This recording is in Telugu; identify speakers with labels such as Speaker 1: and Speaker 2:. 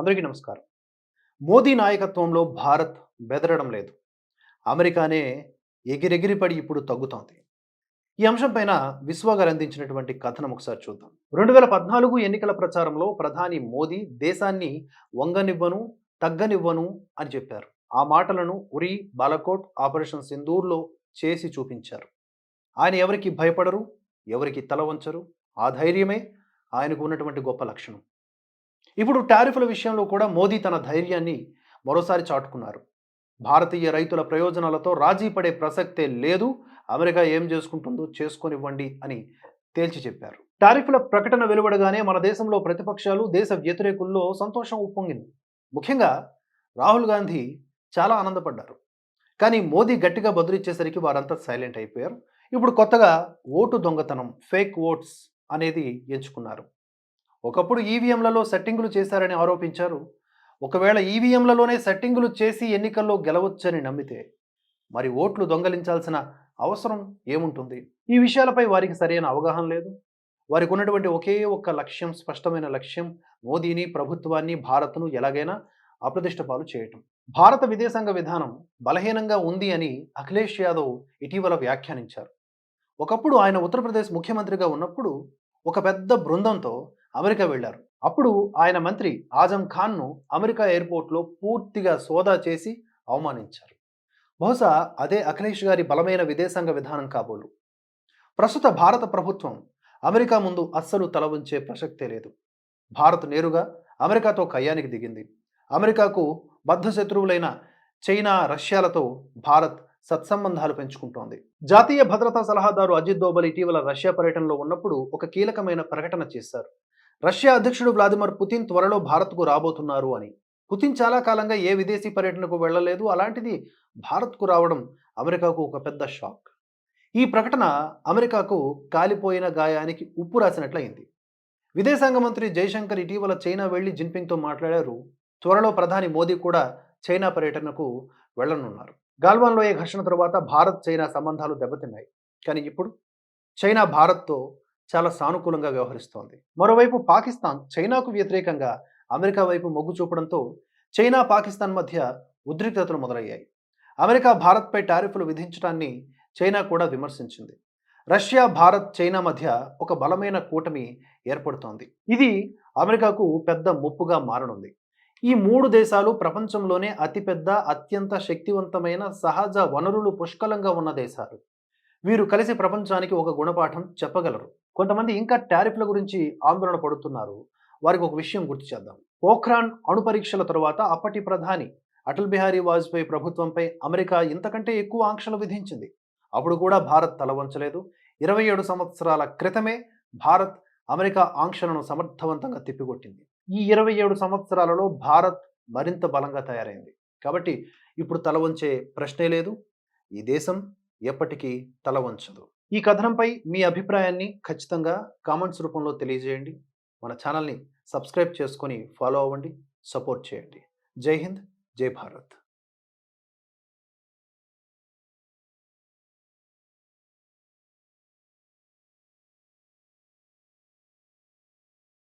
Speaker 1: అందరికీ నమస్కారం. మోదీ నాయకత్వంలో భారత్ బెదరడం లేదు. అమెరికానే ఎగిరెగిరిపడి ఇప్పుడు తగ్గుతోంది. ఈ అంశంపైన విశ్వ అందించినటువంటి కథనం ఒకసారి చూద్దాం. రెండు వేల పద్నాలుగు ఎన్నికల ప్రచారంలో ప్రధాని మోదీ దేశాన్ని వంగనివ్వను తగ్గనివ్వను అని చెప్పారు. ఆ మాటలను ఉరి బాలకోట్ ఆపరేషన్ సింధూర్లో చేసి చూపించారు. ఆయన ఎవరికి భయపడరు? ఎవరికి తల వంచరు? ఆ ధైర్యమే ఆయనకు ఉన్నటువంటి గొప్ప లక్షణం. ఇప్పుడు టారిఫ్ల విషయంలో కూడా మోదీ తన ధైర్యాన్ని మరోసారి చాటుకున్నారు. భారతీయ రైతుల ప్రయోజనాలతో రాజీ పడే ప్రసక్తే లేదు అమెరికా ఏం చేసుకుంటుందో చేసుకొనివ్వండి అని తేల్చి చెప్పారు. టారిఫ్ల ప్రకటన వెలువడగానే మన దేశంలో ప్రతిపక్షాలు దేశ వ్యతిరేకుల్లో సంతోషం ఉప్పొంగింది. ముఖ్యంగా రాహుల్ గాంధీ చాలా ఆనందపడ్డారు. కానీ మోదీ గట్టిగా బదులిచ్చేసరికి వారంతా సైలెంట్ అయిపోయారు. ఇప్పుడు కొత్తగా ఓటు దొంగతనం ఫేక్ ఓట్స్ అనేది ఎంచుకున్నారు. ఒకప్పుడు ఈవీఎంలలో సెట్టింగులు చేశారని ఆరోపించారు. ఒకవేళ ఈవీఎంలలోనే సెట్టింగులు చేసి ఎన్నికల్లో గెలవచ్చని నమ్మితే మరి ఓట్లు దొంగలించాల్సిన అవసరం ఏముంటుంది? ఈ విషయాలపై వారికి సరైన అవగాహన లేదు. వారికి ఉన్నటువంటి ఒకే ఒక్క లక్ష్యం స్పష్టమైన లక్ష్యం మోదీని ప్రభుత్వాన్ని భారత్ను ఎలాగైనా అప్రతిష్ట పాలు చేయటం. భారత విదేశాంగ విధానం బలహీనంగా ఉంది అని అఖిలేష్ యాదవ్ ఇటీవల వ్యాఖ్యానించారు. ఒకప్పుడు ఆయన ఉత్తరప్రదేశ్ ముఖ్యమంత్రిగా ఉన్నప్పుడు ఒక పెద్ద బృందంతో అమెరికా వెళ్ళారు అప్పుడు ఆయన మంత్రి ఆజం ఖాన్ను అమెరికా ఎయిర్పోర్ట్లో పూర్తిగా సోదా చేసి అవమానించారు. బహుశా అదే అఖిలేష్ గారి బలమైన విదేశాంగ విధానం కాబోలు. ప్రస్తుత భారత ప్రభుత్వం అమెరికా ముందు అస్సలు తల ఉంచే ప్రసక్తే లేదు. భారత్ నేరుగా అమెరికాతో కయ్యానికి దిగింది. అమెరికాకు బద్ధ శత్రువులైన చైనా రష్యాలతో భారత్ సత్సంబంధాలు పెంచుకుంటోంది. జాతీయ భద్రతా సలహాదారు అజిత్ దోబల్ ఇటీవల రష్యా పర్యటనలో ఉన్నప్పుడు ఒక కీలకమైన ప్రకటన చేశారు. రష్యా అధ్యక్షుడు వ్లాదిమిర్ పుతిన్ త్వరలో భారత్కు రాబోతున్నారు అని. పుతిన్ చాలా కాలంగా ఏ విదేశీ పర్యటనకు వెళ్ళలేదు. అలాంటిది భారత్కు రావడం అమెరికాకు ఒక పెద్ద షాక్. ఈ ప్రకటన అమెరికాకు కాలిపోయిన గాయానికి ఉప్పు రాసినట్లయింది. విదేశాంగ మంత్రి జైశంకర్ ఇటీవల చైనా వెళ్ళి జిన్పింగ్తో మాట్లాడారు. త్వరలో ప్రధాని మోదీ కూడా చైనా పర్యటనకు వెళ్ళనున్నారు గాల్వాన్ లోయ ఘర్షణ తర్వాత భారత్ చైనా సంబంధాలు దెబ్బతిన్నాయి. కానీ ఇప్పుడు చైనా భారత్తో చాలా సానుకూలంగా వ్యవహరిస్తోంది. మరోవైపు పాకిస్తాన్ చైనాకు వ్యతిరేకంగా అమెరికా వైపు మొగ్గు చూపడంతో చైనా పాకిస్తాన్ మధ్య ఉద్రిక్తతలు మొదలయ్యాయి. అమెరికా భారత్పై టారిఫ్లు విధించడాన్ని చైనా కూడా విమర్శించింది. రష్యా భారత్ చైనా మధ్య ఒక బలమైన కూటమి ఏర్పడుతోంది. ఇది అమెరికాకు పెద్ద ముప్పుగా మారనుంది. ఈ మూడు దేశాలు ప్రపంచంలోనే అతిపెద్ద అత్యంత శక్తివంతమైన సహజ వనరులు పుష్కలంగా ఉన్న దేశాలు. వీరు కలిసి ప్రపంచానికి ఒక గుణపాఠం చెప్పగలరు. కొంతమంది ఇంకా టారిఫ్ల గురించి ఆందోళన పడుతున్నారు. వారికి ఒక విషయం గుర్తు చేద్దాం. పోఖ్రాన్ అణు పరీక్షల తరువాత అప్పటి ప్రధాని అటల్ బిహారీ వాజ్పేయి ప్రభుత్వంపై అమెరికా ఇంతకంటే ఎక్కువ ఆంక్షలు విధించింది. అప్పుడు కూడా భారత్ తల వంచలేదు. ఇరవై ఏడు సంవత్సరాల క్రితమే భారత్ అమెరికా ఆంక్షలను సమర్థవంతంగా తిప్పికొట్టింది. ఈ ఇరవై ఏడు సంవత్సరాలలో భారత్ మరింత బలంగా తయారైంది. కాబట్టి ఇప్పుడు తల వంచే ప్రశ్నే లేదు. ఈ దేశం ఎప్పటికీ తల వంచదు. ఈ కథనంపై మీ అభిప్రాయాన్ని ఖచ్చితంగా కామెంట్స్ రూపంలో తెలియజేయండి. మన ఛానల్ని సబ్స్క్రైబ్ చేసుకొని ఫాలో అవ్వండి సపోర్ట్ చేయండి. జై హింద్ జై భారత్.